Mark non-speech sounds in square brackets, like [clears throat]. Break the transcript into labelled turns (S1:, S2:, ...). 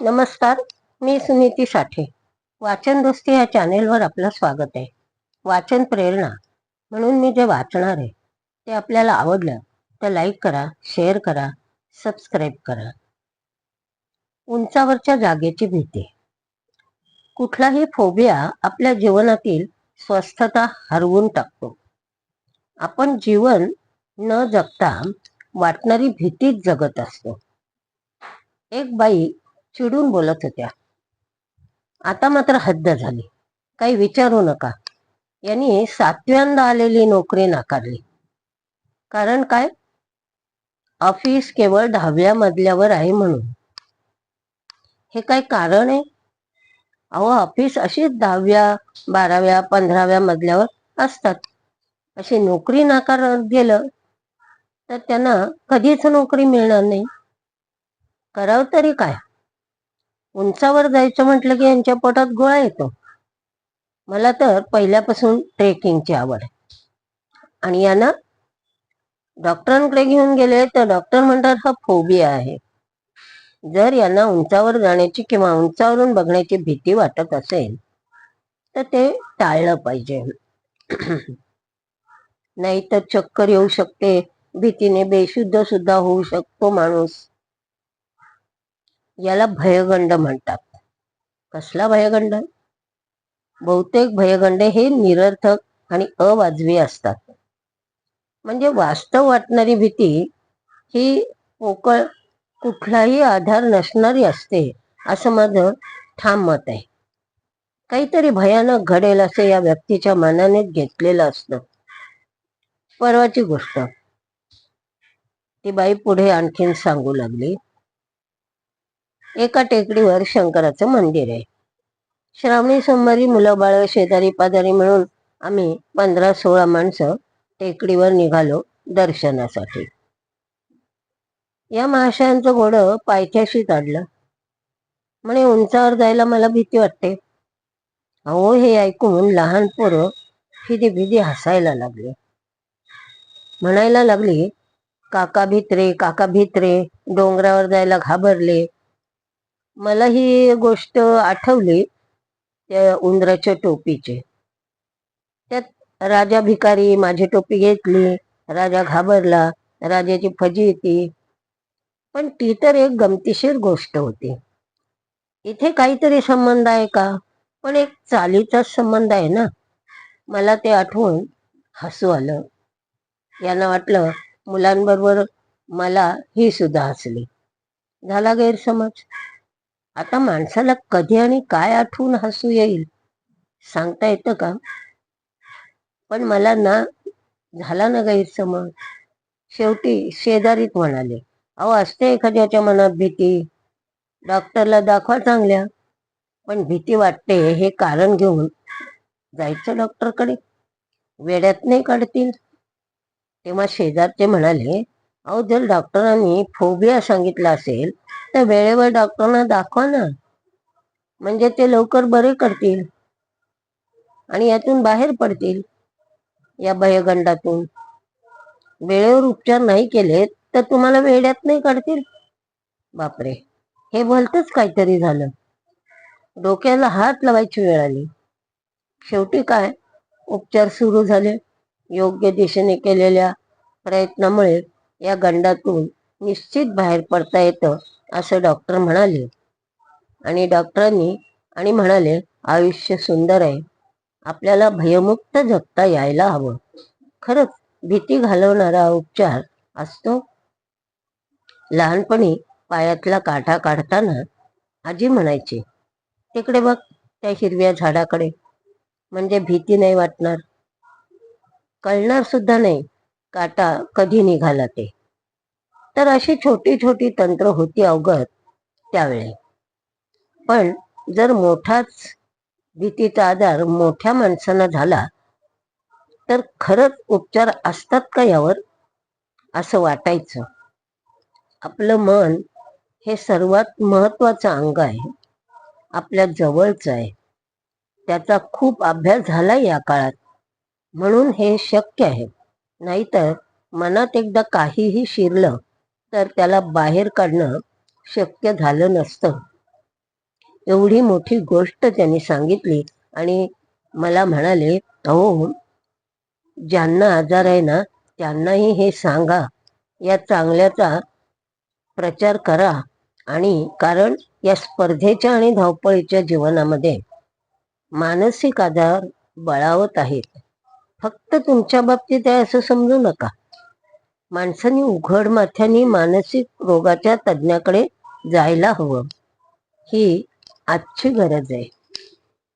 S1: नमस्कार मी सुनीती साठे. वाचन दोस्ती या चॅनेलवर आपलं स्वागत आहे. वाचन प्रेरणा म्हणून मी जे वाचणार आहे ते आपल्याला आवडलं तर लाईक करा शेअर करा सबस्क्राईब करा. उंचावरच्या जागेची भीती. कुठलाही फोबिया आपल्या जीवनातील स्वस्थता हरवून टाकतो. आपण जीवन न जगता वाटणारी भीतीच जगत असतो. एक बाई चिडून बोलत होत्या. आता मात्र हद्द झाली. काही विचारू नका. यांनी सातव्यांदा आलेली नोकरी नाकारली. कारण काय? ऑफिस केवळ दहाव्या मजल्यावर आहे म्हणून. हे काय कारण आहे? अहो ऑफिस अशीच दहाव्या बाराव्या पंधराव्या मजल्यावर असतात. अशी नोकरी नाकार गेलं तर त्यांना कधीच नोकरी मिळणार नाही. करावं तरी काय? उंचावर जायचं म्हटलं की यांच्या पोटात गोळा येतो. मला तर पहिल्यापासून ट्रेकिंगची आवड आहे. आणि यांना डॉक्टरांकडे घेऊन गेले तर डॉक्टर म्हणतात हा फोबिया आहे. जर यांना उंचावर जाण्याची किंवा उंचावरून बघण्याची भीती वाटत असेल तर ते टाळलं पाहिजे. [clears throat] नाही तर चक्कर येऊ शकते भीतीने बेशुद्ध सुद्धा होऊ शकतो माणूस. याला भयगंड म्हणतात. कसला भयगंड? बहुतेक भयगंड हे निरर्थक आणि अवाजवी असतात. म्हणजे वास्तव वाटणारी भीती ही पोकळ कुठलाही आधार नसणारी असते असं माझं ठाम मत आहे. काहीतरी भयानक घडेल असं या व्यक्तीच्या मनाने घेतलेलं असतं. परवाची गोष्ट. ती बाई पुढे आणखीन सांगू लागली. एका टेकडीवर शंकराचं मंदिर आहे. श्रावणी सोमवारी मुलं बाळ शेजारी पाजारी मिळून आम्ही पंधरा सोळा माणसं टेकडीवर निघालो दर्शनासाठी. या महाशयांचं घोडं पायथ्याशी काढलं म्हणे उंचावर जायला मला भीती वाटते. अहो हे ऐकून लहान पोरं फिदी फिदी हसायला लागले. म्हणायला लागली काका भित्रे काका भित्रे डोंगरावर जायला घाबरले मला ही गोष्ट आठवली त्या उंदराच्या टोपीची. त्यात राजा भिकारी माझी टोपी घेतली राजा घाबरला राजाची फजी येते. पण ती तर एक गमतीशीर गोष्ट होती. इथे काहीतरी संबंध आहे का? पण एक चालीचाच संबंध आहे ना? मला ते आठवून हसू आलं. यांना वाटलं मुलांबरोबर मला ही सुद्धा हसली. झाला गैरसमज. आता माणसाला कधी आणि काय आठवून हसू येईल? सांगता येतं का? पण मला ना झाला ना गैरसमज. शेवटी शेजारीत म्हणाले अहो असते एखाद्याच्या मनात भीती. डॉक्टरला दाखवा चांगल्या. पण भीती वाटते हे कारण घेऊन जायचं डॉक्टरकडे? वेड्यात नाही काढतील? तेव्हा शेजारचे म्हणाले अहो जर डॉक्टरांनी फोबिया सांगितला असेल तर वेळेवर डॉक्टरांना दाखवा ना. म्हणजे ते लवकर बरे करतील. आणि यातून बाहेर पडतील या भयगंडातून. वेळेवर उपचार नाही केले तर तुम्हाला वेड्यात नाही काढतील. बापरे हे भलतच काहीतरी झालं. डोक्याला हात लावायची वेळ आली. शेवटी काय? उपचार सुरू झाले. योग्य दिशेने केलेल्या प्रयत्नामुळे या गंडातून निश्चित बाहेर पडता येतं असं डॉक्टर म्हणाले. आणि डॉक्टरांनी आणि म्हणाले आयुष्य सुंदर आहे. आपल्याला भयमुक्त जगता यायला हवं. खरंच भीती घालवणारा उपचार असतो? लहानपणी पायातला काठा काढताना आजी म्हणायची तिकडे बघ त्या हिरव्या झाडाकडे. म्हणजे भीती नाही वाटणार. कळणार सुद्धा नाही. काटा कधी निघाला ते. तर अशी छोटी छोटी तंत्र होती अवगत त्यावेळी. पण जर मोठाच भीतीचा आधार मोठ्या माणसानं झाला तर खरंच उपचार असतात का यावर? असं वाटायचं. आपलं मन हे सर्वात महत्वाचं अंग आहे. आपल्या जवळचं आहे. त्याचा खूप अभ्यास झाला या काळात. म्हणून हे शक्य आहे. नाहीतर मनात एकदा काहीही शिरलं तर त्याला बाहेर काढणं शक्य झालं नसतं. एवढी मोठी गोष्ट त्यांनी सांगितली आणि मला म्हणाले अहो ज्यांना आजार आहे ना त्यांनाही हे सांगा. या चांगल्याचा प्रचार करा आणि कारण या स्पर्धेच्या आणि धावपळीच्या जीवनामध्ये मानसिक आजार बळावत आहेत. फक्त तुमच्या बाबतीत आहे असं समजू नका. माणसाने उघड माथ्याने मानसिक रोगाच्या तज्ज्ञाकडे जायला हवं. ही आजची गरज आहे.